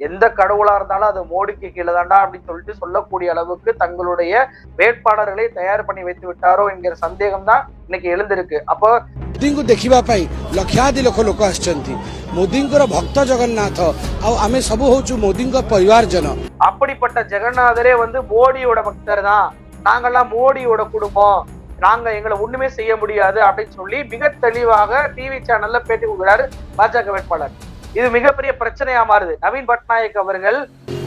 எந்த கடவுளா இருந்தாலும் அது மோடிக்கு கீழே தாண்டா அப்படின்னு சொல்லிட்டு சொல்லக்கூடிய அளவுக்கு தங்களுடைய வேட்பாளர்களை தயார் பண்ணி வைத்து விட்டாரோ என்கிற சந்தேகம் தான் இன்னைக்கு எழுந்திருக்கு அப்போ ମୋଦିଙ୍କୁ ଦେଖିବା ପାଇଁ ଲକ୍ଷାଧିକ ଲୋକ ଲୋକ ଆସିଛନ୍ତି ମୋଦିଙ୍କର ଭକ୍ତ ଜଗନ୍ନାଥ ଆଉ ଆମେ ସବୁ ହଉଛୁ ମୋଦିଙ୍କ ପରିବାରଜନ அப்படிப்பட்ட ஜெகநாதரே வந்து மோடியோட பக்தர் தான் நாங்கெல்லாம் மோடியோட குடும்பம் நாங்க எங்களை ஒண்ணுமே செய்ய முடியாது அப்படின்னு சொல்லி மிக தெளிவாக டிவி சேனல்ல பேட்டி கொடுக்குறாரு பாஜக வேட்பாளர் இது மிகப்பெரிய பிரச்சனையா மாறுது நவீன் பட்நாயக் அவர்கள்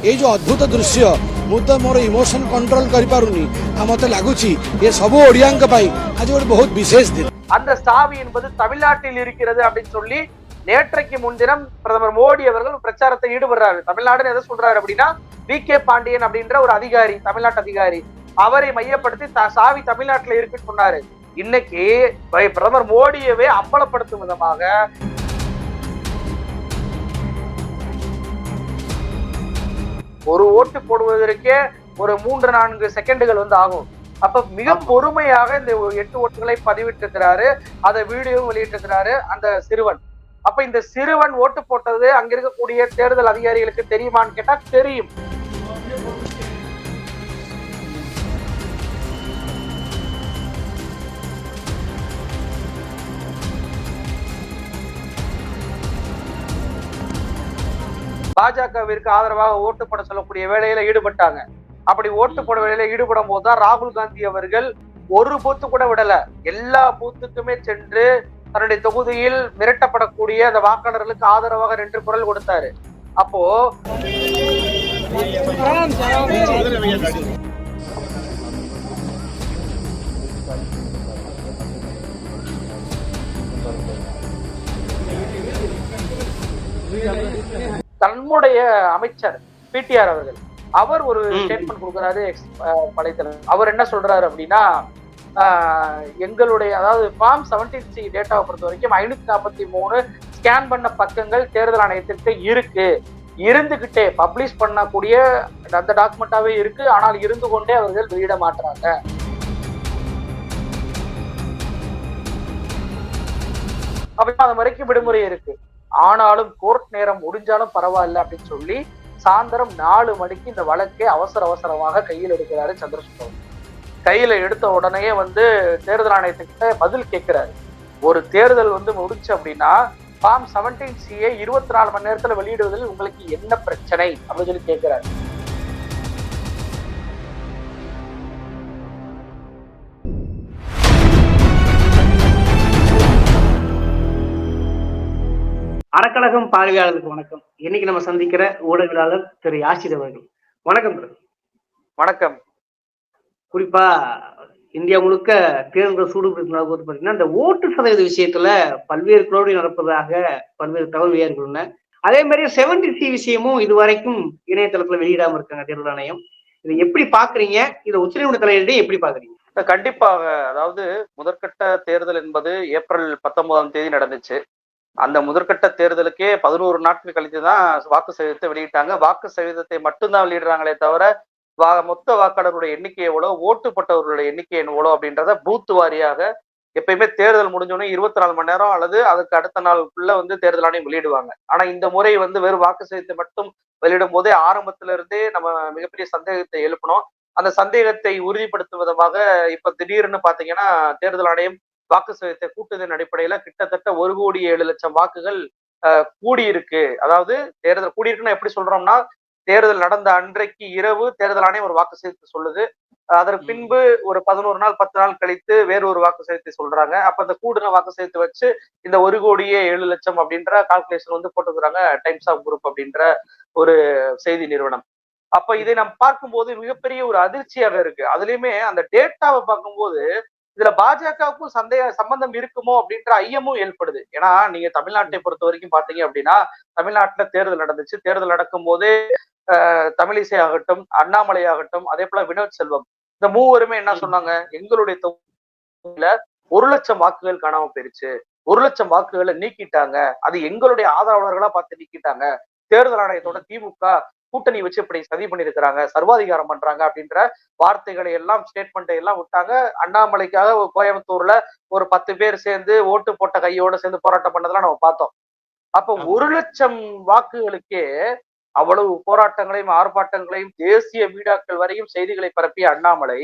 ଏଇ ଯୋଉ ଅଦ୍ଭୁତ ଦୃଶ୍ୟ ମୁଁ ତ ମୋର ଇମୋସନ କଣ୍ଟ୍ରୋଲ କରିପାରୁନି ଆଉ ମତେ ଲାଗୁଛି ଏ ସବୁ ଓଡ଼ିଆଙ୍କ ପାଇଁ ଆଜି ଗୋଟେ ବହୁତ ବିଶେଷ ଦିନ அந்த சாவி என்பது தமிழ்நாட்டில் இருக்கிறது அப்படின்னு சொல்லி நேற்றைக்கு முன்தினம் பிரதமர் மோடி அவர்கள் பிரச்சாரத்தை ஈடுபடுறாரு தமிழ்நாடுன்னு எதை சொல்றாரு அப்படின்னா வி கே பாண்டியன் அப்படின்ற ஒரு அதிகாரி தமிழ்நாட்டு அதிகாரி அவரை மையப்படுத்தி த- சாவி தமிழ்நாட்டுல இருக்குன்னு சொன்னாரு இன்னைக்கு ப- பிரதமர் மோடியவே அம்பலப்படுத்தும் விதமாக ஒரு ஓட்டு போடுவதற்கே ஒரு மூன்று நான்கு செகண்டுகள் வந்து ஆகும். அப்ப மிக பொறுமையாக இந்த எட்டு ஓட்டுகளை பதிவிட்டிருக்கிறாரு. அதை வீடியோவும் வெளியிட்டிருக்கிறாரு அந்த சிறுவன். அப்ப இந்த சிறுவன் ஓட்டு போட்டது அங்க இருக்கக்கூடிய தேர்தல் அதிகாரிகளுக்கு தெரியுமான்னு கேட்டா தெரியும். பாஜகவிற்கு ஆதரவாக ஓட்டு போட சொல்லக்கூடிய வேலையில ஈடுபட்டாங்க. அப்படி ஓட்டு போட வேலையில ஈடுபடும் போதுதான் ராகுல் காந்தி அவர்கள் ஒரு பூத்து கூட விடல. எல்லா பூத்துக்குமே சென்று தன்னுடைய தொகுதியில் மிரட்டப்படக்கூடிய அந்த வாக்காளர்களுக்கு ஆதரவாக நின்று குரல் கொடுத்தாரு. அப்போ தன்னுடைய அமைச்சர் பிடிஆர் அவர்கள். அவர் ஒரு ஸ்டேட்மெண்ட் கொடுக்குறாரு எக்ஸ் படைத்தலைவர் அவர் என்ன சொல்றாரு அப்படின்னா எங்களுடைய அதாவது ஃபார்ம் செவன்டீன் சி டேட்டாவை பொறுத்த வரைக்கும் ஐநூத்தி நாற்பத்தி மூணு ஸ்கேன் பண்ண பக்கங்கள் தேர்தல் ஆணையத்திற்கு இருக்கு. இருந்துகிட்டே பப்ளிஷ் பண்ணக்கூடிய அந்த டாக்குமெண்டாவே இருக்கு. ஆனால் இருந்து கொண்டே அவர்கள் வெளியிட மாட்டாங்க அப்படின்னா அது வரைக்கும் விடுமுறை இருக்கு. ஆனாலும் கோர்ட் நேரம் முடிஞ்சாலும் பரவாயில்ல அப்படின்னு சொல்லி சாயந்தரம் நாலு மணிக்கு இந்த வழக்கை அவசர அவசரமாக கையில் எடுக்கிறாரு சந்திரசூட் கையில எடுத்த உடனே வந்து தேர்தல் ஆணையத்துக்கிட்ட பதில் கேட்கிறாரு. ஒரு தேர்தல் வந்து முடிச்சு அப்படின்னா ஃபார்ம் செவன்டீன் சிஏ இருபத்தி நாலு மணி நேரத்துல வெளியிடுவதில் உங்களுக்கு என்ன பிரச்சனை அப்படின்னு சொல்லி கேட்கிறாரு. அறக்கழகம் பார்வையாளருக்கு வணக்கம். இன்னைக்கு நம்ம சந்திக்கிற ஊடகவியலாளர் திரு யாசிர் அவர்கள். வணக்கம். வணக்கம். குறிப்பா இந்தியா முழுக்க தேர்தல் சூடு பிடிக்கும் போது பாத்தீங்கன்னா இந்த ஓட்டு சதவீத விஷயத்துல பல்வேறு குளோடி நடப்பதாக பல்வேறு தகவல் வெளியாகியுள்ளன. அதே மாதிரி செவன்டி சி விஷயமும் இதுவரைக்கும் இணையதளத்துல வெளியிடாம இருக்காங்க தேர்தல் ஆணையம். இதை எப்படி பாக்குறீங்க? இதை உச்சநீதிமன்ற தலையிட்டே எப்படி பாக்குறீங்க? கண்டிப்பாக அதாவது முதற்கட்ட தேர்தல் என்பது ஏப்ரல் பத்தொன்பதாம் தேதி நடந்துச்சு. அந்த முதற்கட்ட தேர்தலுக்கே பதினோரு நாட்கள் கழித்து தான் வாக்கு சதவீதத்தை வெளியிட்டாங்க. வாக்கு சதவீதத்தை மட்டும்தான் வெளியிடுறாங்களே தவிர வா மொத்த வாக்காளர்களுடைய எண்ணிக்கை எவ்வளோ ஓட்டுப்பட்டவர்களுடைய எண்ணிக்கை எவ்வளோ அப்படின்றத பூத் வாரியாக எப்பயுமே தேர்தல் முடிஞ்சோடனே இருபத்தி நாலு மணி நேரம் அல்லது அதுக்கு அடுத்த நாளுக்குள்ள வந்து தேர்தல் ஆணையம் வெளியிடுவாங்க. ஆனா இந்த முறை வந்து வெறும் வாக்கு சதவீதத்தை மட்டும் வெளியிடும் போதே ஆரம்பத்துல இருந்தே நம்ம மிகப்பெரிய சந்தேகத்தை எழுப்பினோம். அந்த சந்தேகத்தை உறுதிப்படுத்தும் விதமாக இப்ப திடீர்னு பாத்தீங்கன்னா தேர்தல் ஆணையம் வாக்கு சதவீதத்தை கூட்டுதலின் அடிப்படையில கிட்டத்தட்ட ஒரு கோடி ஏழு லட்சம் வாக்குகள் கூடியிருக்கு. அதாவது தேர்தல் கூடியிருக்குன்னு எப்படி சொல்றோம்னா தேர்தல் நடந்த அன்றைக்கு இரவு தேர்தல் ஆணையம் ஒரு வாக்கு சதவீதத்தை சொல்லுது. அதற்கு பின்பு ஒரு பதினோரு நாள் பத்து நாள் கழித்து வேறு ஒரு வாக்கு சதவீதத்தை சொல்றாங்க. அப்ப அந்த கூடுதல் வாக்கு சதவீதத்தை வச்சு இந்த ஒரு கோடியே ஏழு லட்சம் அப்படின்ற கால்குலேஷன் வந்து போட்டுக்கிறாங்க டைம்ஸ் ஆஃப் குரூப் அப்படின்ற ஒரு செய்தி நிறுவனம். அப்ப இதை நம்ம பார்க்கும்போது மிகப்பெரிய ஒரு அதிர்ச்சியாக இருக்கு. அதுலயுமே அந்த டேட்டாவை பார்க்கும்போது இதுல பாஜகவுக்கும் சந்தேக சம்பந்தம் இருக்குமோ அப்படின்ற ஐயமும் ஏற்படுது. ஏன்னா நீங்க தமிழ்நாட்டை பொறுத்த வரைக்கும் பாத்தீங்க அப்படின்னா தமிழ்நாட்டுல தேர்தல் நடந்துச்சு. தேர்தல் நடக்கும் போதே தமிழிசை ஆகட்டும் அண்ணாமலை ஆகட்டும் அதே போல வினோத் செல்வம் இந்த மூவருமே என்ன சொன்னாங்க? எங்களுடைய தொகுதியில ஒரு லட்சம் வாக்குகள் காணாம போயிருச்சு. ஒரு லட்சம் வாக்குகளை நீக்கிட்டாங்க. அது எங்களுடைய ஆதரவாளர்களா பார்த்து நீக்கிட்டாங்க. தேர்தல் ஆணையத்தோட திமுக கூட்டணி வச்சு இப்படி சதி பண்ணிருக்கிறாங்க சர்வாதிகாரம் பண்றாங்க அப்படின்ற வார்த்தைகளை எல்லாம் ஸ்டேட்மெண்ட்டை எல்லாம் விட்டாங்க. அண்ணாமலைக்காக கோயம்புத்தூர்ல ஒரு பத்து பேர் சேர்ந்து ஓட்டு போட்ட கையோட சேர்ந்து போராட்டம் பண்ணதெல்லாம் நம்ம பார்த்தோம். அப்ப ஒரு லட்சம் வாக்குகளுக்கே அவ்வளவு போராட்டங்களையும் ஆர்ப்பாட்டங்களையும் தேசிய மீடியாக்கள் வரையும் செய்திகளை பரப்பிய அண்ணாமலை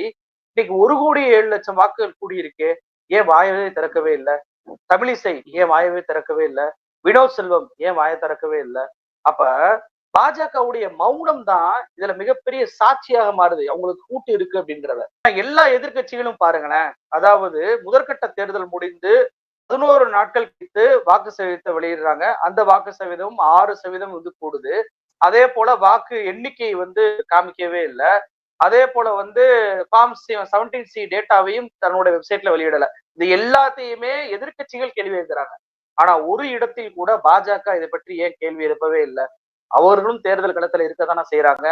இன்னைக்கு ஒரு கோடி ஏழு லட்சம் வாக்குகள் கூடியிருக்கு. ஏன் வாயவே திறக்கவே இல்லை? தமிழிசை ஏன் வாயவே திறக்கவே இல்லை? வினோத் செல்வம் ஏன் வாயை திறக்கவே இல்லை? அப்ப பாஜகவுடைய மௌனம் தான் இதுல மிகப்பெரிய சாட்சியாக மாறுது. அவங்களுக்கு கூட்டு இருக்கு அப்படின்றத எல்லா எதிர்க்கட்சிகளும் பாருங்களேன் அதாவது முதற்கட்ட தேர்தல் முடிந்து பதினோரு நாட்கள் கழித்து வாக்கு சதவீதத்தை வெளியிடுறாங்க. அந்த வாக்கு சதவீதம் ஆறு சதவீதம் வந்து கூடுது. அதே போல வாக்கு எண்ணிக்கை வந்து காமிக்கவே இல்லை. அதே போல வந்து ஃபார்ம் செவன்டீன் சி டேட்டாவையும் தன்னோட வெப்சைட்ல வெளியிடல. இது எல்லாத்தையுமே எதிர்க்கட்சிகள் கேள்வி எழுதுறாங்க ஆனா ஒரு இடத்தில் கூட பாஜக இதை பற்றி ஏன் கேள்வி எழுப்பவே இல்லை? அவர்களும் தேர்தல் களத்துல இருக்கத்தானே செய்யறாங்க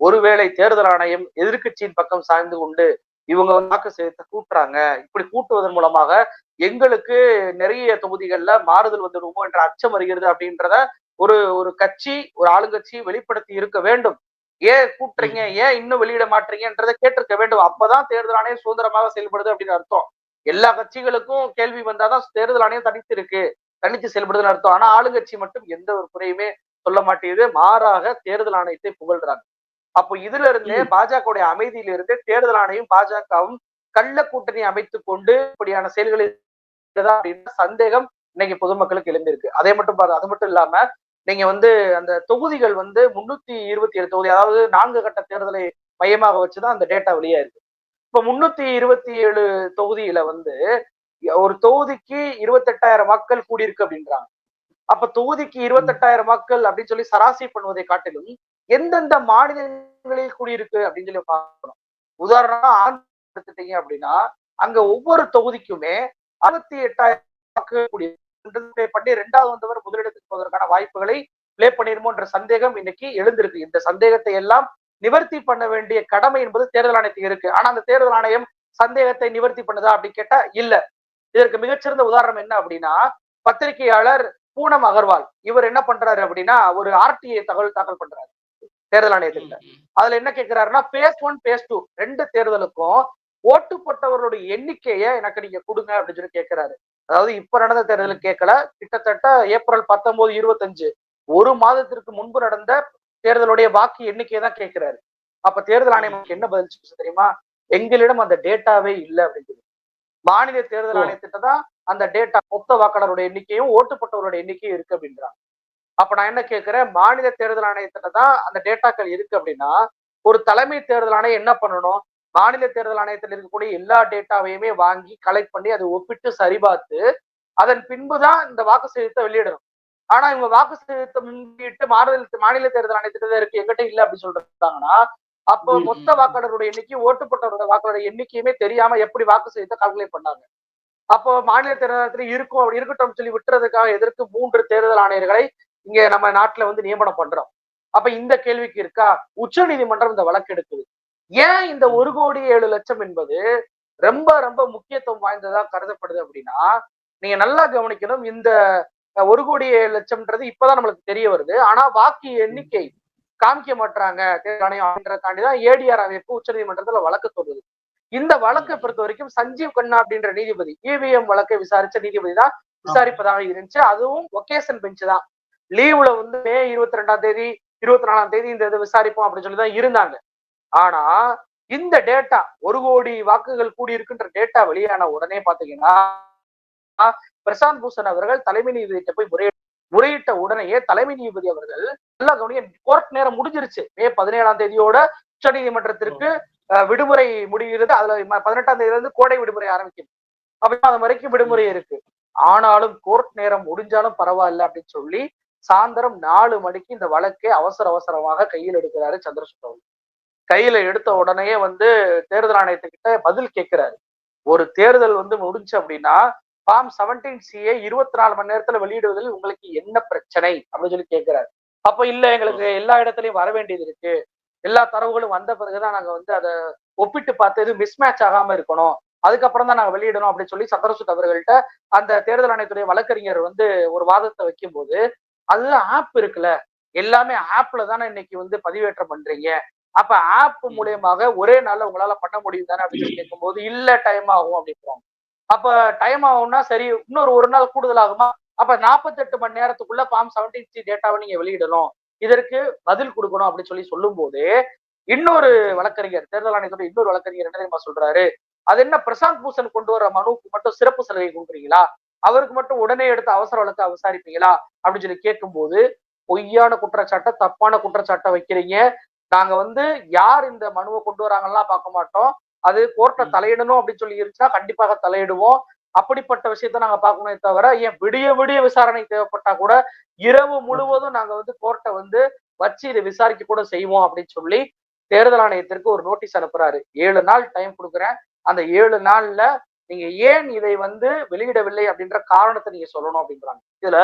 ஒருவேளை தேர்தல் ஆணையம் எதிர்க்கட்சியின் பக்கம் சாய்ந்து கொண்டு இவங்க வாக்கு சதவீதத்தை கூட்டுறாங்க. இப்படி கூட்டுவதன் மூலமாக எங்களுக்கு நிறைய தொகுதிகள்ல மாறுதல் வந்துடுமோ என்ற அச்சம் வருகிறது அப்படின்றத ஒரு ஒரு கட்சி ஒரு ஆளுங்கட்சி வெளிப்படுத்தி இருக்க வேண்டும். ஏன் கூட்டுறீங்க? ஏன் இன்னும் வெளியிட மாட்டீங்கன்றதை கேட்டிருக்க வேண்டும். அப்பதான் தேர்தல் ஆணையம் சுதந்திரமாக செயல்படுது அப்படின்னு அர்த்தம். எல்லா கட்சிகளுக்கும் கேள்வி வந்தாதான் தேர்தல் ஆணையம் தனித்து இருக்கு. தனித்து செயல்படுதுன்னு அர்த்தம். ஆனா ஆளுங்கட்சி மட்டும் எந்த ஒரு குறையுமே சொல்ல மாட்டேங்குது. மாறாக தேர்தல் ஆணையத்தை புகழ்றாங்க. அப்போ இதுல இருந்தே பாஜகவுடைய அமைதியில இருந்து தேர்தல் ஆணையம் பாஜகவும் கள்ள கூட்டணி அமைத்துக் கொண்டு இப்படியான செயல்களில் அப்படின்ற சந்தேகம் இன்னைக்கு பொதுமக்களுக்கு எழுந்திருக்கு. அதே மட்டும் பாரு அது மட்டும் இல்லாம நீங்க வந்து அந்த தொகுதிகள் வந்து முன்னூத்தி இருபத்தி ஏழு தொகுதி அதாவது நான்கு கட்ட தேர்தலை மையமாக வச்சுதான் அந்த டேட்டா வெளியா இருக்கு. இப்ப முன்னூத்தி இருபத்தி ஏழு தொகுதியில வந்து ஒரு தொகுதிக்கு இருபத்தெட்டாயிரம் மக்கள் கூடியிருக்கு அப்படின்றாங்க. அப்ப தொகுதிக்கு இருபத்தெட்டாயிரம் மக்கள் அப்படின்னு சொல்லி சராசரி பண்ணுவதை காட்டிலும் எந்தெந்த மாநிலங்களில் கூடியிருக்கு அப்படின்னு சொல்லி பார்க்கணும். உதாரணமா ஆந்திரா எடுத்துட்டீங்க அப்படின்னா அங்க ஒவ்வொரு தொகுதிக்குமே அறுபத்தி எட்டாயிரம் வாக்குகள் கூடியிருக்கு. பண்ணி ரெண்டாவது வந்தவர் முதலிடத்துக்கு போவதற்கான வாய்ப்புகளை பிளே பண்ணிருமோன்ற சந்தேகம் இன்னைக்கு எழுந்திருக்கு. இந்த சந்தேகத்தை எல்லாம் நிவர்த்தி பண்ண வேண்டிய கடமை என்பது தேர்தல் ஆணையத்துக்கு இருக்கு. ஆனா அந்த தேர்தல் ஆணையம் சந்தேகத்தை நிவர்த்தி பண்ணுதா அப்படின்னு கேட்டா இல்ல. இதற்கு மிகச்சிறந்த உதாரணம் என்ன அப்படின்னா பத்திரிகையாளர் பூனம் அகர்வால். இவர் என்ன பண்றாரு அப்படின்னா ஒரு ஆர்டிஐ தகவல் தாக்கல் பண்றாரு. தேர்தல் ஆணையத்திட்ட. அதுல என்ன கேட்கிறாருன்னா பேஸ் ஒன் பேஸ் டூ ரெண்டு தேர்தலுக்கும் ஓட்டு போட்டவர்களுடைய எண்ணிக்கையை எனக்கு நீங்க கொடுங்க அப்படின்னு சொல்லி கேட்கிறாரு அதாவது இப்ப நடந்த தேர்தலுக்கு கேட்கல கிட்டத்தட்ட ஏப்ரல் பத்தொன்பது இருபத்தஞ்சு. ஒரு மாதத்திற்கு முன்பு நடந்த தேர்தலுடைய வாக்கு எண்ணிக்கையை தான் கேட்கிறாரு அப்ப தேர்தல் ஆணையம் என்ன பதில் தெரியுமா? எங்களிடம் அந்த டேட்டாவே இல்லை அப்படின்னு சொல்லி. மாநில தேர்தல் ஆணையத்திட்ட தான் அந்த டேட்டா மொத்த வாக்காளருடைய எண்ணிக்கையும் ஓட்டுப்பட்டவருடைய எண்ணிக்கையும் இருக்கு அப்படின்றாங்க. அப்ப நான் என்ன கேட்கிறேன்? மாநில தேர்தல் ஆணையத்திட்ட தான் அந்த டேட்டாக்கள் இருக்கு அப்படின்னா ஒரு தலைமை தேர்தல் ஆணையம் என்ன பண்ணணும்? மாநில தேர்தல் ஆணையத்தில் இருக்கக்கூடிய எல்லா டேட்டாவையுமே வாங்கி கலெக்ட் பண்ணி அதை ஒப்பிட்டு சரிபார்த்து அதன் பின்புதான் இந்த வாக்கு சதவீதத்தை வெளியிடணும். ஆனா இவங்க வாக்கு சதவீதத்தை முன்னிட்டு மாநில மாநில தேர்தல் ஆணையத்திட்ட இருக்கு. எங்கிட்ட இல்ல அப்படின்னு சொல்றாங்கன்னா அப்போ மொத்த வாக்காளருடைய எண்ணிக்கை ஓட்டுப்பட்டவருடைய வாக்காளருடைய எண்ணிக்கையுமே தெரியாம எப்படி வாக்கு சதவீதத்தை கால்குலேட் பண்ணாங்க? அப்போ மாநில தேர்தல் இருக்கும் அப்படி இருக்கட்டும் சொல்லி விட்டுறதுக்காக எதற்கு மூன்று தேர்தல் ஆணையர்களை இங்க நம்ம நாட்டுல வந்து நியமனம் பண்றோம். அப்ப இந்த கேள்விக்கு இருக்கா? உச்ச நீதிமன்றம் இந்த வழக்கு எடுக்குது. ஏன் இந்த ஒரு கோடி ஏழு லட்சம் என்பது ரொம்ப ரொம்ப முக்கியத்துவம் வாய்ந்ததா கருதப்படுது அப்படின்னா நீங்க நல்லா கவனிக்கணும் இந்த ஒரு கோடி ஏழு லட்சம்ன்றது இப்பதான் நம்மளுக்கு தெரிய வருது. ஆனா வாக்கு எண்ணிக்கை காமிக்க மாட்டாங்க தேர்தல் ஆணையம் தான் ஏடிஆர் அமைப்பு உச்ச நீதிமன்றத்துல வழக்கு சொல்லுது இந்த வழக்கை பொறுத்த வரைக்கும் சஞ்சீவ் கண்ணா அப்படின்ற நீதிபதி இவிஎம் வழக்கை விசாரிச்ச நீதிபதி தான் விசாரிப்பதாக இருந்துச்சு. அதுவும் ஒகேசன் பெஞ்ச் தான். லீவ்ல வந்து மே இருபத்தி ரெண்டாம் தேதி இருபத்தி நாலாம் தேதி இந்த இதை விசாரிப்போம் அப்படின்னு சொல்லி தான் இருந்தாங்க. ஆனா இந்த டேட்டா ஒரு கோடி வாக்குகள் கூடி இருக்குன்ற டேட்டா வெளியான உடனே பாத்தீங்கன்னா பிரசாந்த் பூஷன் அவர்கள் தலைமை நீதிபதியிட்ட போய் முறையிட்ட முறையிட்ட உடனேயே தலைமை நீதிபதி அவர்கள் நல்லா கவனிக்க கோர்ட் நேரம் முடிஞ்சிருச்சு. மே பதினேழாம் தேதியோட உச்ச நீதிமன்றத்திற்கு விடுமுறை முடிகிறது. அதுல பதினெட்டாம் தேதியில இருந்து கோடை விடுமுறை ஆரம்பிக்குது அப்ப அது வரைக்கும் விடுமுறை இருக்கு. ஆனாலும் கோர்ட் நேரம் முடிஞ்சாலும் பரவாயில்ல அப்படின்னு சொல்லி சாயந்தரம் நாலு மணிக்கு இந்த வழக்கை அவசர அவசரமாக கையில் எடுக்கிறாரு சந்திரசூட் கையில எடுத்த உடனே வந்து தேர்தல் ஆணையத்துக்கிட்ட பதில் கேட்கிறாரு. ஒரு தேர்தல் வந்து முடிஞ்சு அப்படின்னா ஃபார்ம் செவன்டீன் சிஏ இருபத்தி நாலு மணி நேரத்துல வெளியிடுவதில் உங்களுக்கு என்ன பிரச்சனை அப்படின்னு சொல்லி கேட்கிறாரு. அப்ப இல்ல எங்களுக்கு எல்லா இடத்துலயும் வர வேண்டியது இருக்கு. எல்லா தரவுகளும் வந்த பிறகுதான் நாங்க வந்து அதை ஒப்பிட்டு பார்த்து எதுவும் மிஸ்மேட்ச் ஆகாம இருக்கணும். அதுக்கப்புறம் தான் நாங்க வெளியிடணும் அப்படின்னு சொல்லி சந்திரசூட் அவர்கள்ட்ட அந்த தேர்தல் ஆணையத்துடைய வழக்கறிஞர் வந்து ஒரு வாதத்தை வைக்கும் போது அது ஆப் இருக்குல்ல எல்லாமே ஆப்ல தானே இன்னைக்கு வந்து பதிவேற்றம் பண்றீங்க. அப்ப ஆப் மூலியமாக ஒரே நாள்ல உங்களால பண்ண முடியும் தானே அப்படின்னு கேட்கும் போது இல்ல டைம் ஆகும் அப்படின்றாங்க அப்ப டைம் ஆகும்னா சரி இன்னொரு ஒரு நாள் கூடுதல் ஆகுமா? அப்ப நாற்பத்தெட்டு மணி நேரத்துக்குள்ள ஃபார்ம் செவன்டீன் சி டேட்டாவை நீங்க வெளியிடணும். இதற்கு பதில் கொடுக்கணும் அப்படின்னு சொல்லி சொல்லும் போதே இன்னொரு வழக்கறிஞர் தேர்தல் ஆணையத்தோட இன்னொரு வழக்கறிஞர் என்ன தெரியுமா சொல்றாரு? அது என்ன பிரசாந்த் பூஷன் கொண்டு வர மனுவுக்கு மட்டும் சிறப்பு சலுகை கொடுக்குறீங்களா? அவருக்கு மட்டும் உடனே எடுத்து அவசர வழக்கா விசாரிப்பீங்களா? அப்படின்னு சொல்லி கேட்கும்போது பொய்யான குற்றச்சாட்டை தப்பான குற்றச்சாட்டை வைக்கிறீங்க. நாங்க வந்து யார் இந்த மனுவை கொண்டு வராங்கலாம் பார்க்க மாட்டோம். அது கோர்ட்டை. தலையிடணும் அப்படின்னு சொல்லி இருந்துச்சுன்னா கண்டிப்பாக தலையிடுவோம். அப்படிப்பட்ட விஷயத்த நாங்க பார்க்கணுமே தவிர ஏன் விடிய விடிய விசாரணை தேவைப்பட்டா கூட இரவு முழுவதும் நாங்க வந்து கோர்ட்டை வந்து வச்சு இதை விசாரிக்க கூட செய்வோம் அப்படின்னு சொல்லி தேர்தல் ஆணையத்திற்கு ஒரு நோட்டீஸ் அனுப்புறாரு. ஏழு நாள் டைம் கொடுக்குறேன். அந்த ஏழு நாள்ல நீங்க ஏன் இதை வந்து வெளியிடவில்லை அப்படின்ற காரணத்தை நீங்க சொல்லணும் அப்படின்றாங்க. இதுல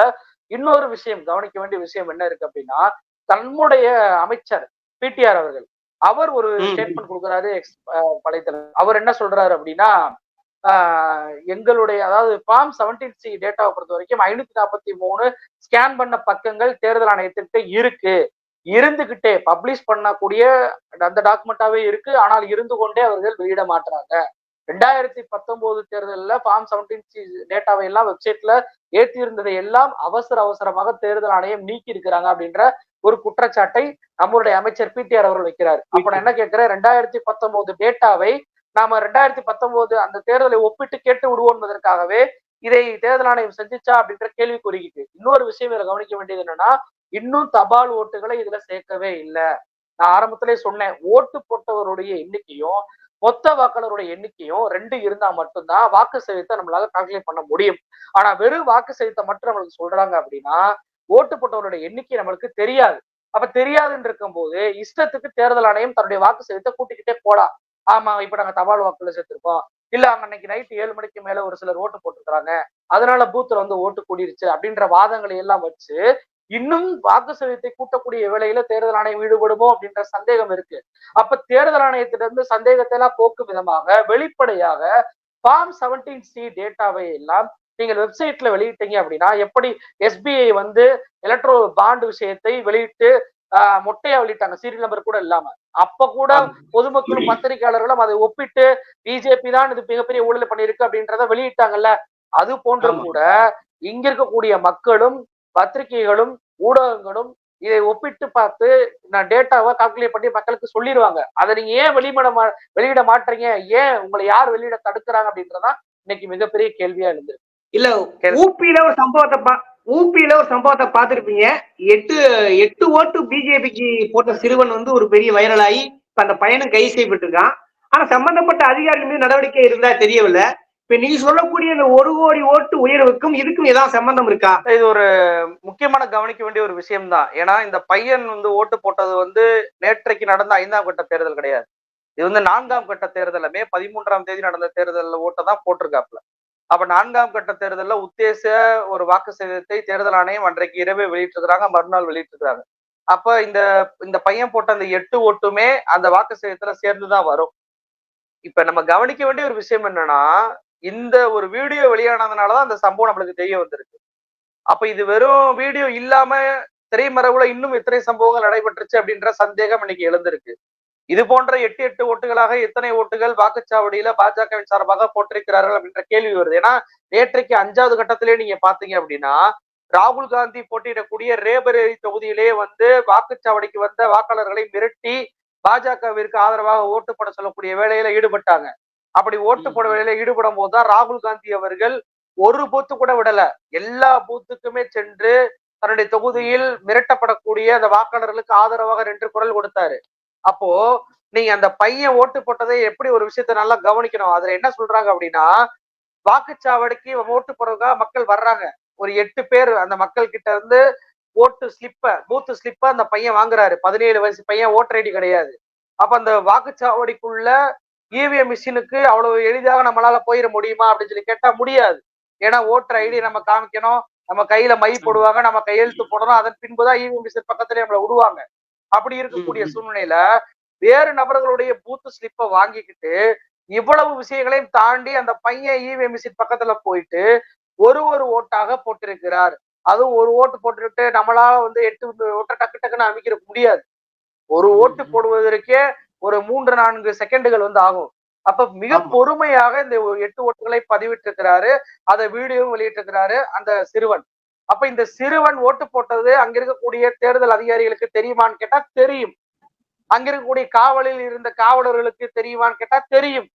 இன்னொரு விஷயம் கவனிக்க வேண்டிய விஷயம் என்ன இருக்கு அப்படின்னா தன்னுடைய அமைச்சர் பிடிஆர் அவர்கள் அவர் ஒரு. ஸ்டேட்மெண்ட் கொடுக்குறாரு எக்ஸ் வலைத்தளம் அவர் என்ன சொல்றாரு அப்படின்னா எங்களுடைய அதாவது ஃபார்ம் செவன்டீன் சி டேட்டாவை பொறுத்த வரைக்கும் ஐநூத்தி நாற்பத்தி மூணு ஸ்கேன் பண்ண பக்கங்கள் தேர்தல் ஆணையத்திற்கு இருக்கு. இருந்துகிட்டே பப்ளிஷ் பண்ணக்கூடிய அந்த டாக்குமெண்டாவே இருக்கு. ஆனால் இருந்து கொண்டே அவர்கள் வெளியிட மாட்டாங்க ரெண்டாயிரத்தி பத்தொன்பது தேர்தலில் ஃபார்ம் செவன்டீன் சி டேட்டாவை எல்லாம் வெப்சைட்ல ஏற்றி இருந்ததை எல்லாம் அவசர அவசரமாக தேர்தல் ஆணையம் நீக்கி இருக்கிறாங்க அப்படின்ற ஒரு குற்றச்சாட்டை நம்மளுடைய அமைச்சர் பிடிஆர் அவர்கள் வைக்கிறார். அப்ப நான் என்ன கேட்கிறேன்? ரெண்டாயிரத்தி பத்தொன்பது டேட்டாவை நாம ரெண்டாயிரத்தி பத்தொன்பது அந்த தேர்தலை ஒப்பிட்டு கேட்டு விடுவோம் என்பதற்காகவே இதை தேர்தல் ஆணையம் செஞ்சிச்சா அப்படின்ற கேள்வி குறிக்கிட்டு. இன்னொரு விஷயம் இதுல கவனிக்க வேண்டியது என்னன்னா இன்னும் தபால் ஓட்டுகளை இதுல சேர்க்கவே இல்லை. நான் ஆரம்பத்திலே சொன்னேன் ஓட்டு போட்டவருடைய எண்ணிக்கையும் மொத்த வாக்காளருடைய எண்ணிக்கையும் ரெண்டு இருந்தா மட்டும்தான் வாக்கு சதவீதத்தை நம்மளால கால்குலேட் பண்ண முடியும். ஆனா வெறும் வாக்கு சதவீதத்தை மட்டும் நம்மளுக்கு சொல்றாங்க அப்படின்னா ஓட்டு போட்டவருடைய எண்ணிக்கை நம்மளுக்கு தெரியாது. அப்ப தெரியாதுன்னு இருக்கும்போது இஷ்டத்துக்கு தேர்தல் ஆணையம் தன்னுடைய வாக்கு சதவீதத்தை கூட்டிக்கிட்டே போலாம். ஆமா இப்ப நாங்க தபால் வாக்குல சேர்த்திருக்கோம். இல்ல அங்க அன்னைக்கு நைட்டு ஏழு மணிக்கு மேல ஒரு சிலர் ஓட்டு போட்டிருக்காங்க அதனால பூத்துல வந்து ஓட்டு கூடிருச்சு அப்படின்ற வாதங்களை எல்லாம் வச்சு இன்னும் வாக்கு சதவீதத்தை கூட்டக்கூடிய வேலையில தேர்தல் ஆணையம் ஈடுபடுமோ அப்படின்ற சந்தேகம் இருக்கு. அப்ப தேர்தல் ஆணையத்திலிருந்து சந்தேகத்தை எல்லாம் போக்கும் விதமாக வெளிப்படையாக ஃபார்ம் செவன்டீன் சி டேட்டாவை எல்லாம் நீங்கள் வெப்சைட்ல வெளியிட்டீங்க அப்படின்னா எப்படி எஸ்பிஐ வந்து எலக்ட்ரோ பாண்ட் விஷயத்தை வெளியிட்டு ஆஹ், மொட்டையா வெளியிட்டாங்க? சீரியல் நம்பர் கூட இல்லாம. அப்ப கூட பொதுமக்களும் பத்திரிகையாளர்களும் அதை ஒப்பிட்டு பிஜேபி தான் இது மிகப்பெரிய ஊழல் பண்ணியிருக்கு அப்படின்றத வெளியிட்டாங்கல்ல. அது போன்று. கூட இங்க இருக்கக்கூடிய மக்களும் பத்திரிகைகளும் ஊடகங்களும் இதை ஒப்பிட்டு பார்த்து நான் டேட்டாவை கால்குலேட் பண்ணி மக்களுக்கு சொல்லிடுவாங்க. அதை நீங்க ஏன் வெளியிட மா வெளியிட மாட்டீங்க? ஏன் உங்களை யார் வெளியிட தடுக்கிறாங்க அப்படின்றதான் இன்னைக்கு மிகப்பெரிய கேள்வியா இருந்தது இல்ல ஊபியில ஒரு சம்பவத்தை பா ஊபியில ஒரு சம்பவத்தை பார்த்திருப்பீங்க. எட்டு எட்டு ஓட்டு பிஜேபிக்கு போட்ட சிறுவன் வந்து ஒரு பெரிய வைரலாகி இப்ப அந்த பையனும் கைது செய்யப்பட்டிருக்கான் ஆனா சம்பந்தப்பட்ட அதிகாரிகள் மீது நடவடிக்கை இருந்தா தெரியவில்லை. இப்ப நீங்க சொல்லக்கூடிய இந்த ஒரு கோடி ஓட்டு உயர்வுக்கும் இதுக்கும் ஏதாவது சம்பந்தம் இருக்கா? இது ஒரு முக்கியமான கவனிக்க வேண்டிய ஒரு விஷயம்தான் ஏன்னா இந்த பையன் வந்து ஓட்டு போட்டது வந்து நேற்றைக்கு நடந்த ஐந்தாம் கட்ட தேர்தல் கிடையாது. இது வந்து நான்காம் கட்ட தேர்தல்ல மே பதிமூன்றாம் தேதி நடந்த தேர்தலில் ஓட்டை தான் போட்டிருக்காப்புல. அப்ப நான்காம் கட்ட தேர்தலில் உத்தேச ஒரு வாக்கு சேதத்தை தேர்தல் ஆணையம் அன்றைக்கு இரவே வெளியிட்டிருக்கிறாங்க மறுநாள் வெளியிட்டிருக்கிறாங்க. அப்ப இந்த இந்த பையன் போட்ட அந்த எட்டு ஓட்டுமே அந்த வாக்கு சேதத்துல சேர்ந்துதான் வரும். இப்ப நம்ம கவனிக்க வேண்டிய ஒரு விஷயம் என்னன்னா இந்த ஒரு வீடியோ வெளியானதுனாலதான் அந்த சம்பவம் நம்மளுக்கு தெரிய வந்திருக்கு. அப்ப இது வெறும் வீடியோ இல்லாம திரைமரவுல இன்னும் எத்தனை சம்பவங்கள் நடைபெற்றுச்சு அப்படின்ற சந்தேகம் இன்னைக்கு எழுந்திருக்கு. இது போன்ற எட்டு எட்டு ஓட்டுகளாக எத்தனை ஓட்டுகள் வாக்குச்சாவடியில பாஜகவின் சார்பாக போட்டிருக்கிறார்கள் அப்படின்ற கேள்வி வருது. ஏன்னா நேற்றைக்கு அஞ்சாவது கட்டத்திலே நீங்க பாத்தீங்க அப்படின்னா ராகுல் காந்தி போட்டியிடக்கூடிய ரேபரேலி தொகுதியிலே வந்து வாக்குச்சாவடிக்கு வந்த வாக்காளர்களை மிரட்டி பாஜகவிற்கு ஆதரவாக ஓட்டு போட சொல்லக்கூடிய வேலையில ஈடுபட்டாங்க. அப்படி ஓட்டு போட வேலையில ஈடுபடும் போதுதான் ராகுல் காந்தி அவர்கள் ஒரு பூத்து கூட விடல. எல்லா பூத்துக்குமே சென்று தன்னுடைய தொகுதியில் மிரட்டப்படக்கூடிய அந்த வாக்காளர்களுக்கு ஆதரவாக ரெண்டு குரல் கொடுத்தாரு. அப்போ நீங்க அந்த பையன் ஓட்டு போட்டதை எப்படி ஒரு விஷயத்த நல்லா கவனிக்கணும்? அதுல என்ன சொல்றாங்க அப்படின்னா வாக்குச்சாவடிக்கு ஓட்டு போடுறதுக்காக மக்கள் வர்றாங்க. ஒரு எட்டு பேர் அந்த மக்கள் கிட்ட இருந்து ஓட்டு ஸ்லிப்ப பூத்து ஸ்லிப்ப அந்த பையன் வாங்குறாரு. பதினேழு வயசு பையன் ஓட்டர் ஐடி கிடையாது. அப்ப அந்த வாக்குச்சாவடிக்குள்ள இவிஎம் மிஷினுக்கு அவ்வளவு எளிதாக நம்மளால போயிட முடியுமா அப்படின்னு சொல்லி கேட்டா முடியாது. ஏன்னா ஓட்டர் ஐடி நம்ம காமிக்கணும். நம்ம கையில மை போடுவாங்க. நம்ம கையெழுத்து போடணும். அதன் பின்புதான் இவிஎம் மிஷின் பக்கத்துல நம்மள விடுவாங்க அப்படி இருக்கக்கூடிய. சூழ்நிலையில வேறு நபர்களுடைய பூத்து ஸ்லிப்பை வாங்கிக்கிட்டு இவ்வளவு விஷயங்களையும் தாண்டி அந்த பையன் இவிஎம் மிஷின் பக்கத்துல போயிட்டு ஒரு ஒரு ஓட்டாக போட்டிருக்கிறார். அதுவும் ஒரு ஓட்டு போட்டுட்டு நம்மளால வந்து எட்டு ஓட்டை டக்கு டக்குன்னு அமைக்கிற முடியாது. ஒரு ஓட்டு போடுவதற்கே ஒரு மூன்று நான்கு செகண்டுகள் வந்து ஆகும். அப்ப மிக. பொறுமையாக இந்த எட்டு ஓட்டுகளை பதிவிட்டிருக்கிறாரு. அதை வீடியோவும் வெளியிட்டிருக்கிறாரு அந்த சிறுவன். அப்ப இந்த சிறுவன் ஓட்டு போட்டது அங்க இருக்கக்கூடிய தேர்தல் அதிகாரிகளுக்கு தெரியுமான்னு கேட்டா தெரியும். அங்க இருக்கக்கூடிய காவலில் இருந்த காவலர்களுக்கு தெரியுமான்னு கேட்டா தெரியும்.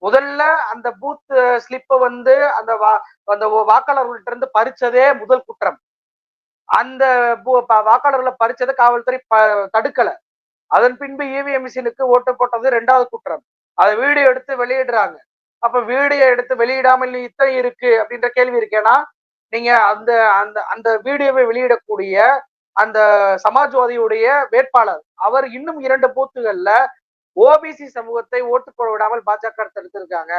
முதல்ல அந்த பூத் ஸ்லிப்பை வந்து அந்த வா- அந்த வாக்காளர்கள்ட்ட இருந்து பறிச்சதே முதல் குற்றம். அந்த வாக்காளர்களை பறிச்சதை காவல்துறை தடுக்கல. அதன் பின்பு இவிஎம் மிஷினுக்கு ஓட்டு போட்டது ரெண்டாவது குற்றம். அதை வீடியோ எடுத்து வெளியிடுறாங்க. அப்ப வீடியோ எடுத்து வெளியிடாமல் இத்தனை இருக்கு அப்படின்ற கேள்வி இருக்கேன்னா நீங்க அந்த அந்த அந்த வீடியோவை வெளியிடக்கூடிய அந்த சமாஜ்வாதியுடைய வேட்பாளர் அவர் இன்னும் இரண்டு பூத்துகள்ல ஓபிசி சமூகத்தை ஓட்டு போட விடாமல் பாஜக தடுத்திருக்காங்க.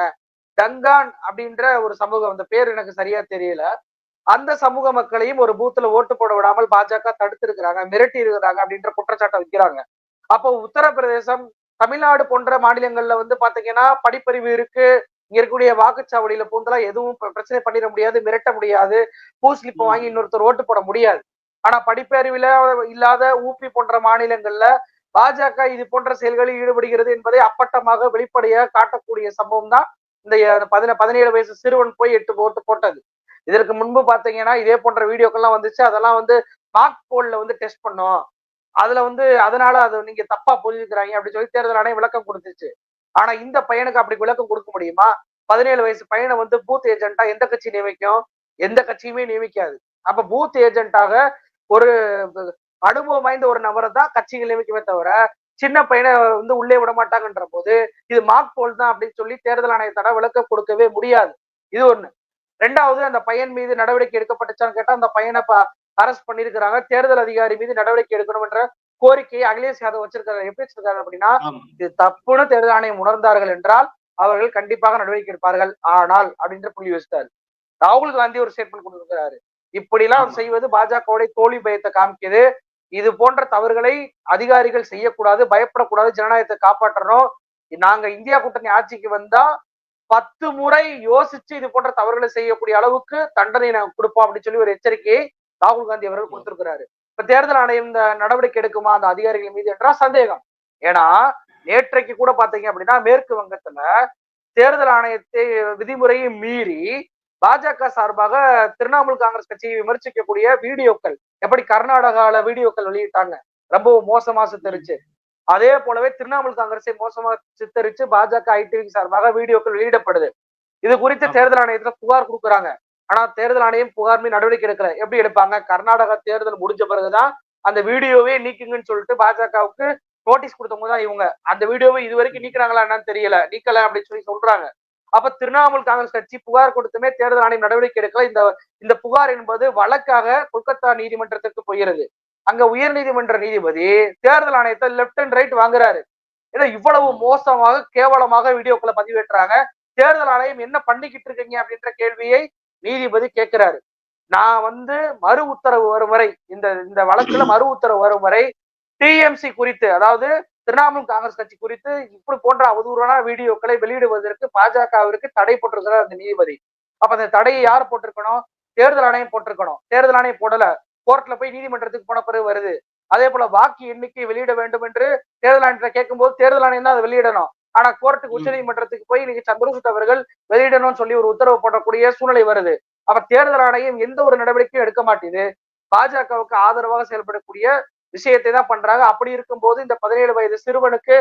டங்கான் அப்படின்ற ஒரு சமூகம் அந்த பேர் எனக்கு சரியா தெரியல. அந்த சமூக மக்களையும் ஒரு பூத்துல ஓட்டு போட விடாமல் பாஜக தடுத்திருக்கிறாங்க மிரட்டி இருக்கிறாங்க அப்படின்ற குற்றச்சாட்டை வைக்கிறாங்க. அப்போ உத்தரப்பிரதேசம் தமிழ்நாடு போன்ற மாநிலங்கள்ல வந்து பாத்தீங்கன்னா படிப்பறிவு இருக்கு இங்க இருக்கக்கூடிய வாக்குச்சாவடியில பூந்தெல்லாம் எதுவும் பிரச்சனை பண்ணிட முடியாது மிரட்ட முடியாது. பூ ஸ்லிப் வாங்கி இன்னொருத்தர் ஓட்டு போட முடியாது. ஆனா படிப்பறிவுல இல்லாத ஊபி போன்ற மாநிலங்கள்ல பாஜக இது போன்ற செயல்களில் ஈடுபடுகிறது என்பதை அப்பட்டமாக வெளிப்படையாக காட்டக்கூடிய சம்பவம் தான் இந்த பதின பதினேழு வயசு சிறுவன் போய் எட்டு ஓட்டு போட்டது. இதற்கு முன்பு பாத்தீங்கன்னா இதே போன்ற வீடியோக்கள்லாம் வந்துச்சு. அதெல்லாம் வந்து மார்க் போல்ல வந்து டெஸ்ட் பண்ணோம். அதுல வந்து அதனால அது நீங்க தப்பா புரிஞ்சுக்கிறாங்க அப்படின்னு சொல்லி தேர்தல் ஆணையம் விளக்கம் கொடுத்துச்சு. ஆனா இந்த பையனுக்கு அப்படி விளக்கம் கொடுக்க முடியுமா? பதினேழு வயசு பையனை வந்து பூத் ஏஜென்ட்டா எந்த கட்சி நியமிக்கும்? எந்த கட்சியுமே நியமிக்காது. அப்ப பூத் ஏஜென்ட்டாக ஒரு அனுபவம் வாய்ந்த ஒரு நபரை தான் கட்சிகள் நியமிக்குமே தவிர சின்ன பையனை வந்து உள்ளே விட மாட்டாங்கன்ற போது இது மார்க் போல் தான் அப்படின்னு சொல்லி தேர்தல் ஆணையத்தால விளக்கம் கொடுக்கவே முடியாது. இது ஒண்ணு. ரெண்டாவது அந்த பையன் மீது நடவடிக்கை எடுக்கப்பட்டுச்சான்னு கேட்டா அந்த பையனை அரெஸ்ட் பண்ணிருக்கிறாங்க தேர்தல் அதிகாரி மீது நடவடிக்கை எடுக்கணும் என்ற கோரிக்கையை அகிலேஷ் யாதவ் வச்சிருக்காரு எப்படி வச்சிருக்காரு அப்படின்னா. இது தப்புன்னு தேர்தல் ஆணையம் உணர்ந்தார்கள் என்றால் அவர்கள் கண்டிப்பாக நடவடிக்கை எடுப்பார்கள். ஆனால் அப்படின்ற புள்ளி வச்சிட்டாரு. ராகுல் காந்தி ஒரு ஸ்டேட்மெண்ட் கொடுத்திருக்கிறாரு. இப்படிலாம் அவர் ஆமா. செய்வது பாஜகவுடைய தோல்வி பயத்தை காமிக்குது. இது போன்ற தவறுகளை அதிகாரிகள் செய்யக்கூடாது பயப்படக்கூடாது ஜனநாயகத்தை காப்பாற்றணும். நாங்க இந்தியா கூட்டணி ஆட்சிக்கு வந்தா பத்து முறை யோசிச்சு இது போன்ற தவறுகளை செய்யக்கூடிய அளவுக்கு தண்டனை நாங்க கொடுப்போம் அப்படின்னு சொல்லி ஒரு எச்சரிக்கையை ராகுல் காந்தி அவர்கள் கொடுத்திருக்கிறாரு. இப்ப தேர்தல் ஆணையம் இந்த நடவடிக்கை எடுக்குமா அந்த அதிகாரிகள் மீது என்றால் சந்தேகம். ஏன்னா நேற்றைக்கு கூட பாத்தீங்க அப்படின்னா மேற்கு வங்கத்துல தேர்தல் ஆணையத்தை விதிமுறையை மீறி பாஜக சார்பாக திரிணாமுல் காங்கிரஸ் கட்சியை விமர்சிக்கக்கூடிய வீடியோக்கள் எப்படி கர்நாடகால வீடியோக்கள் வெளியிட்டாங்க ரொம்ப மோசமா சித்தரிச்சு. அதே போலவே திரிணாமுல் காங்கிரஸை மோசமா சித்தரிச்சு பாஜக ஐடி சார்பாக வீடியோக்கள் வெளியிடப்படுது. இது குறித்து. தேர்தல் ஆணையத்துல புகார் கொடுக்குறாங்க. ஆனா தேர்தல் ஆணையம் புகார் மீது நடவடிக்கை எடுக்கல. எப்படி எடுப்பாங்க? கர்நாடகா தேர்தல் முடிஞ்ச பிறகுதான் அந்த வீடியோவே நீக்குங்கன்னு சொல்லிட்டு பாஜகவுக்கு நோட்டீஸ் கொடுத்தவங்க தான் இவங்க. அந்த வீடியோவை இது வரைக்கும் நீக்குறாங்களா என்னன்னு தெரியல. நீக்கல அப்படின்னு சொல்லி சொல்றாங்க. அப்ப திரிணாமுல் காங்கிரஸ் கட்சி புகார் கொடுத்துமே தேர்தல் ஆணையம் நடவடிக்கை எடுக்கல. இந்த இந்த புகார் என்பது வழக்காக கொல்கத்தா நீதிமன்றத்திற்கு போகிறது. அங்க உயர் நீதிமன்ற நீதிபதி தேர்தல் ஆணையத்தை லெப்ட் அண்ட் ரைட் வாங்குறாரு. ஏன்னா இவ்வளவு மோசமாக கேவலமாக வீடியோக்களை பதிவேற்றாங்க. தேர்தல் ஆணையம் என்ன பண்ணிக்கிட்டு இருக்கீங்க அப்படின்ற கேள்வியை நீதிபதி கேட்கிறாரு நான் வந்து மறு உத்தரவு வரும் வரை இந்த இந்த வழக்குல மறு உத்தரவு வரும் வரை டிஎம்சி குறித்து அதாவது திரிணாமுல் காங்கிரஸ் கட்சி குறித்து இப்படி போன்ற அவதூறான வீடியோக்களை வெளியிடுவதற்கு பாஜகவிற்கு தடை போட்டிருக்கிறார் அந்த நீதிபதி. அப்ப அந்த தடையை யார் போட்டிருக்கணும்? தேர்தல் ஆணையம் போட்டிருக்கணும். தேர்தல் ஆணையம் போடல. கோர்ட்ல போய் நீதிமன்றத்துக்கு போன பிறகு வருது. அதே போல வாக்கு எண்ணிக்கை வெளியிட வேண்டும் என்று தேர்தல் ஆணையத்தை கேட்கும்போது தேர்தல் ஆணையம் தான் அதை வெளியிடணும். ஆனா கோர்ட்டுக்கு உச்ச நீதிமன்றத்துக்கு போய் இன்னைக்கு சந்திரசூட் அவர்கள் வெளியிடணும்னு சொல்லி ஒரு உத்தரவு போடக்கூடிய சூழ்நிலை வருது. அப்ப தேர்தல் ஆணையம் எந்த ஒரு நடவடிக்கையும் எடுக்க மாட்டேது பாஜகவுக்கு ஆதரவாக செயல்படக்கூடிய விஷயத்தை தான் பண்றாங்க. அப்படி இருக்கும்போது இந்த பதினேழு வயது சிறுவனுக்கு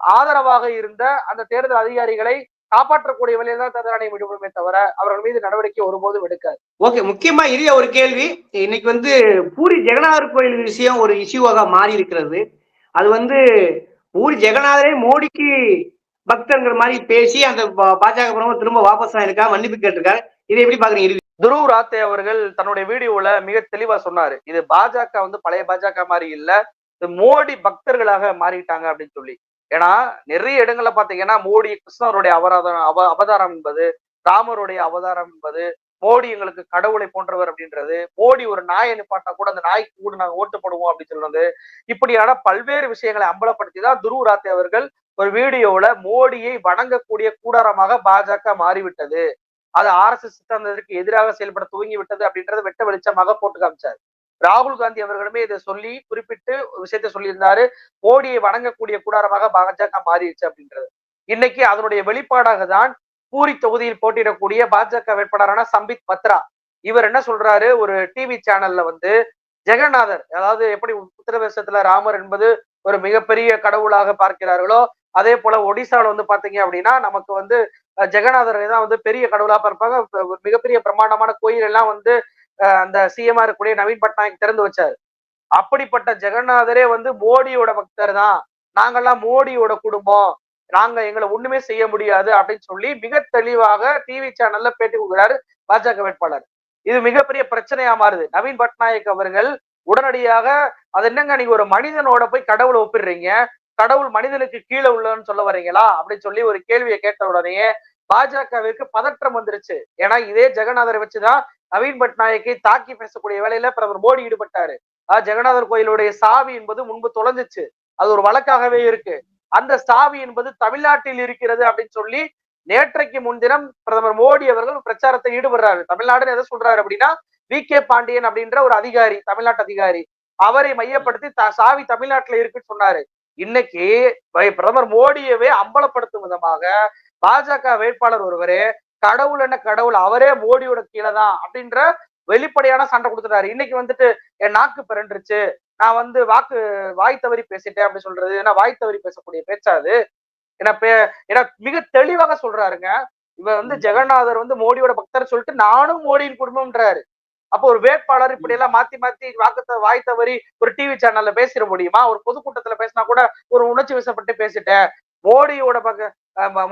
ஆதரவாக இருந்த அந்த தேர்தல் அதிகாரிகளை காப்பாற்றக்கூடிய வழியில் தான் தேர்தல் ஆணையம் ஈடுபடுமே தவிர அவர்கள் மீது நடவடிக்கை ஒருபோதும் எடுக்காது. ஓகே முக்கியமா இறுதியா ஒரு கேள்வி. இன்னைக்கு வந்து பூரி ஜெகநாதர் கோயில் விஷயம் ஒரு இஷ்யூவாக மாறி இருக்கிறது. அது வந்து பூரி ஜெகநாதரே மோடிக்கு பக்தங்கிற மாதிரி பேசி அந்த பாஜக பிரமுகர் திரும்ப வாபஸ் ஆயிருக்கா மன்னிப்பு கேட்டிருக்காரு. இதை எப்படி பாக்குறீங்க துருவ் ராத்தே அவர்கள் தன்னுடைய வீடியோல மிக தெளிவா சொன்னாரு. இது பாஜக வந்து பழைய பாஜக மாதிரி இல்ல இது மோடி பக்தர்களாக மாறிட்டாங்க அப்படின்னு சொல்லி. ஏன்னா நிறைய இடங்கள்ல பாத்தீங்கன்னா மோடி கிருஷ்ணருடைய அவராதம் அவ அவதாரம் என்பது ராமருடைய அவதாரம் என்பது மோடி எங்களுக்கு கடவுளை போன்றவர் அப்படின்றது மோடி ஒரு நாயை நிப்பாட்டா கூட அந்த நாய்க்கு கூட நாங்க ஓட்டு போடுவோம் அப்படின்னு சொல்றது. இப்படியான பல்வேறு விஷயங்களை அம்பலப்படுத்தி தான் துருவ் ராத்தே அவர்கள் ஒரு வீடியோவில் மோடியை வணங்கக்கூடிய கூடாரமாக பாஜக மாறிவிட்டது. அது ஆர்எஸ்எஸ் சித்தாந்தத்திற்கு எதிராக செயல்பட துவங்கி விட்டது அப்படின்றத வெட்ட வெளிச்சமாக போட்டு காமிச்சார். ராகுல் காந்தி அவர்களுமே இதை சொல்லி குறிப்பிட்டு ஒரு விஷயத்த சொல்லியிருந்தாரு. மோடியை வணங்கக்கூடிய கூடாரமாக பாஜக மாறிடுச்சு அப்படின்றது. இன்னைக்கு அதனுடைய வெளிப்பாடாக தான் பூரி தொகுதியில் போட்டியிடக்கூடிய பாஜக வேட்பாளரான சம்பித் பத்ரா. இவர் என்ன சொல்றாரு? ஒரு டிவி சேனல்ல வந்து ஜெகநாதர் அதாவது எப்படி உத்தரப்பிரதேசத்துல ராமர் என்பது ஒரு மிகப்பெரிய கடவுளாக பார்க்கிறார்களோ அதே போல ஒடிசால வந்து பாத்தீங்க அப்படின்னா நமக்கு வந்து ஜெகநாதர் ஜெகநாதரை தான் வந்து பெரிய கடவுளா பார்ப்பாங்க. மிகப்பெரிய பிரம்மாண்டமான கோயில் எல்லாம் வந்து அந்த சிஎம்ஆ இருக்கக்கூடிய நவீன் பட்நாயக் திறந்து வச்சாரு. அப்படிப்பட்ட ஜெகநாதரே வந்து மோடியோட பக்தர் தான். நாங்கெல்லாம் மோடியோட குடும்பம். நாங்க எங்களை ஒண்ணுமே செய்ய முடியாது அப்படின்னு சொல்லி மிக தெளிவாக டிவி சேனல்ல பேட்டி கொடுக்கிறாரு பாஜக வேட்பாளர். இது மிகப்பெரிய பிரச்சனையா மாறுது. நவீன் பட்நாயக் அவர்கள் உடனடியாக அது என்னங்க நீங்க ஒரு மனிதனோட போய் கடவுளை ஒப்பிடுறீங்க? கடவுள் மனிதனுக்கு கீழே உள்ளன்னு சொல்ல வர்றீங்களா? அப்படின்னு சொல்லி ஒரு கேள்வியை கேட்ட உடனே பாஜகவிற்கு பதற்றம் வந்துருச்சு. ஏன்னா இதே ஜெகநாதரை வச்சுதான் நவீன் பட்நாயக்கை தாக்கி பேசக்கூடிய வேலையில பிரதமர் மோடி ஈடுபட்டாரு. ஆஹ் ஜெகநாதர் கோயிலுடைய சாவி என்பது முன்பு தொலைஞ்சிச்சு. அது ஒரு வழக்காகவே இருக்கு. அந்த சாவி என்பது தமிழ்நாட்டில் இருக்கிறது அப்படின்னு சொல்லி நேற்றைக்கு முன்தினம் பிரதமர் மோடி அவர்கள் பிரச்சாரத்தை ஈடுபடுறாரு. தமிழ்நாடுன்னு எதை சொல்றாரு அப்படின்னா வி. கே. பாண்டியன் அப்படின்ற ஒரு அதிகாரி தமிழ்நாட்டு அதிகாரி. அவரை மையப்படுத்தி த- சாவி தமிழ்நாட்டுல இருக்குன்னு சொன்னாரு. இன்னைக்கு பிரதமர் மோடியவே அம்பலப்படுத்தும் விதமாக பாஜக வேட்பாளர் ஒருவரே கடவுள் என்ன கடவுள் அவரே மோடியோட கீழே தான் அப்படின்ற வெளிப்படையான சண்டை கொடுத்துட்டாரு. இன்னைக்கு வந்துட்டு என் நாக்கு பிறண்டுருச்சு நான் வந்து வாக்கு வாய் தவறி பேசிட்டேன் அப்படி சொல்றது ஏன்னா வாய் தவறி பேசக்கூடிய பேச்சா அது? ஏன்னா ஏன்னா மிக தெளிவாக சொல்றாருங்க. இவர் வந்து ஜெகநாதர் வந்து மோடியோட பக்தர் சொல்லிட்டு நானும் மோடியின் குடும்பம்ன்றாரு. அப்போ ஒரு வேட்பாளர் இப்படி எல்லாம் மாத்தி மாத்தி வாக்கு வாய் தவறி ஒரு டிவி சேனல்ல பேசிட முடியுமா? ஒரு பொதுக்கூட்டத்துல பேசினா கூட ஒரு உணர்ச்சி வசப்பட்டு பேசிட்டேன். மோடியோட பக்க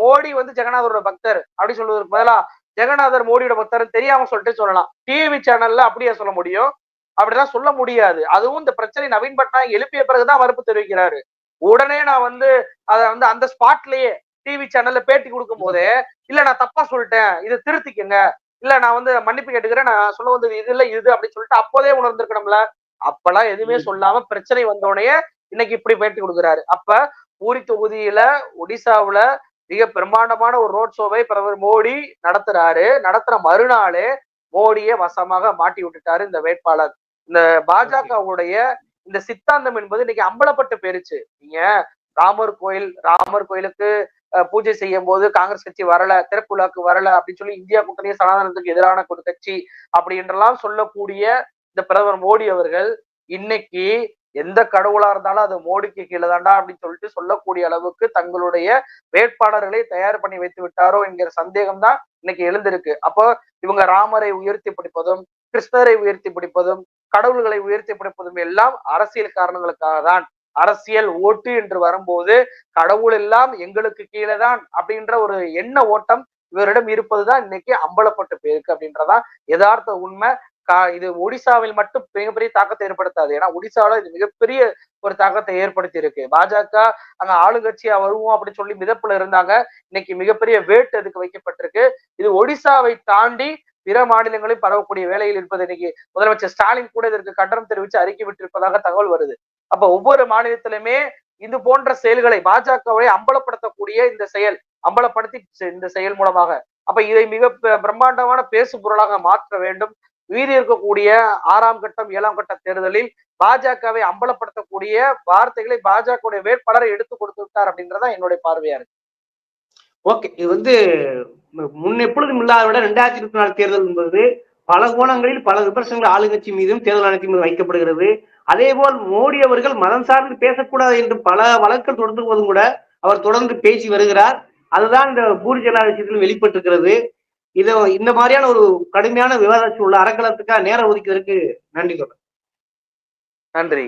மோடி வந்து ஜெகநாதரோட பக்தர் அப்படி சொல்வதற்கு பதிலா ஜெகநாதர் மோடியோட பக்தர் தெரியாம சொல்லிட்டு சொல்லலாம். டிவி சேனல்ல அப்படியே சொல்ல முடியும்? அப்படிலாம் சொல்ல முடியாது. அதுவும் இந்த பிரச்சனை நவீன் பட்நாயக் எழுப்பிய பிறகுதான் மறுப்பு தெரிவிக்கிறாரு. உடனே நான் வந்து அத வந்து அந்த ஸ்பாட்லயே டிவி சேனல்ல பேட்டி கொடுக்கும் போதே இல்ல நான் தப்பா சொல்லிட்டேன். இதை திருத்திக்கங்க. இல்ல நான் வந்து மன்னிப்பு கேட்டுக்கிறேன். நான் சொல்ல வந்தது இது இல்ல இது அப்படின்னு சொல்லிட்டு அப்போதே உணர்ந்திருக்கணும்ல. அப்பெல்லாம் எதுவுமே சொல்லாம பிரச்சனை வந்தோடனே இன்னைக்கு இப்படி பேட்டி கொடுக்குறாரு. அப்ப பூரி தொகுதியில ஒடிசாவுல மிக பிரம்மாண்டமான ஒரு ரோட் ஷோவை பிரதமர் மோடி நடத்துறாரு. நடத்துற மறுநாளே மோடியை வசமாக மாட்டி விட்டுட்டாரு இந்த வேட்பாளர். இந்த பாஜகவுடைய இந்த சித்தாந்தம் என்பது இன்னைக்கு அம்பலப்பட்டு போயிருச்சு. நீங்க ராமர் கோயில் ராமர் கோயிலுக்கு பூஜை செய்யும் போது காங்கிரஸ் கட்சி வரல திறப்பு வரல அப்படின்னு சொல்லி இந்தியா கூட்டணி சனாதனத்துக்கு எதிரான ஒரு கட்சி அப்படி என்றெல்லாம் சொல்லக்கூடிய இந்த பிரதமர் மோடி அவர்கள் இன்னைக்கு எந்த கடவுளா இருந்தாலும் அது மோடிக்கு கீழே தாண்டா அப்படின்னு சொல்லிட்டு சொல்லக்கூடிய அளவுக்கு தங்களுடைய வேட்பாளர்களை தயார் பண்ணி வைத்து விட்டாரோ என்கிற சந்தேகம் தான் இன்னைக்கு எழுந்திருக்கு. அப்போ இவங்க ராமரை உயர்த்தி பிடிப்பதும் கிருஷ்ணரை உயர்த்தி பிடிப்பதும் கடவுள்களை உயர்த்தி பிடிப்பதும் எல்லாம் அரசியல் காரணங்களுக்காக தான். அரசியல் ஓட்டு என்று வரும்போது கடவுள் எல்லாம் எங்களுக்கு கீழே தான் அப்படின்ற ஒரு எண்ண ஓட்டம் இவரிடம் இருப்பதுதான் இன்னைக்கு அம்பலப்பட்டு போயிருக்கு அப்படின்றதான் யதார்த்த உண்மை. கா- இது ஒடிசாவில் மட்டும் மிகப்பெரிய தாக்கத்தை ஏற்படுத்தாது. ஏன்னா ஒடிசாவில இது மிகப்பெரிய ஒரு தாக்கத்தை ஏற்படுத்தி இருக்கு பாஜக அங்க ஆளுங்கட்சியா வருவோம் அப்படின்னு சொல்லி மிதப்புல இருந்தாங்க. இன்னைக்கு மிகப்பெரிய வேட்டு அதுக்கு வைக்கப்பட்டிருக்கு. இது ஒடிசாவை தாண்டி பிற மாநிலங்களில் பரவக்கூடிய வேலையில் இருப்பது இன்னைக்கு முதலமைச்சர் ஸ்டாலின் கூட இதற்கு கண்டனம் தெரிவித்து அறிக்கை விட்டிருப்பதாக தகவல் வருது. அப்ப ஒவ்வொரு மாநிலத்திலுமே இது போன்ற செயல்களை பாஜகவை அம்பலப்படுத்தக்கூடிய இந்த செயல் அம்பலப்படுத்தி இந்த செயல் மூலமாக. அப்ப இதை மிக பிரம்மாண்டமான பேசு பொருளாக மாற்ற வேண்டும். மீதி இருக்கக்கூடிய ஆறாம் கட்டம் ஏழாம் கட்ட தேர்தலில் பாஜகவை அம்பலப்படுத்தக்கூடிய வார்த்தைகளை பாஜகவுடைய வேட்பாளரை எடுத்து கொடுத்து விட்டார் அப்படின்றதான் என்னுடைய பார்வையா இருக்கு. ஓகே இது வந்து முன்னெப்பொழுதும் முன் எப்பொழுதும் இல்லாத விட ரெண்டாயிரத்தி இருபத்தி நாலு தேர்தல் என்பது பல கோணங்களில் பல விமர்சனங்கள் ஆளுங்கட்சி மீதும் தேர்தல் ஆணையத்தின் மீது வைக்கப்படுகிறது. அதே போல் மோடி அவர்கள் மதம் சார்ந்து பேசக்கூடாது என்று பல வழக்கள் தொடர்ந்து போதும் கூட அவர் தொடர்ந்து பேசி வருகிறார். அதுதான் இந்த பூரி ஜனதா விஷயத்தில் வெளிப்பட்டிருக்கிறது. இதை இந்த மாதிரியான ஒரு கடுமையான விவாதத்தில் உள்ள அறக்கலத்துக்காக நேரம் ஒதுக்குவதற்கு நன்றி சொல்றேன் நன்றி.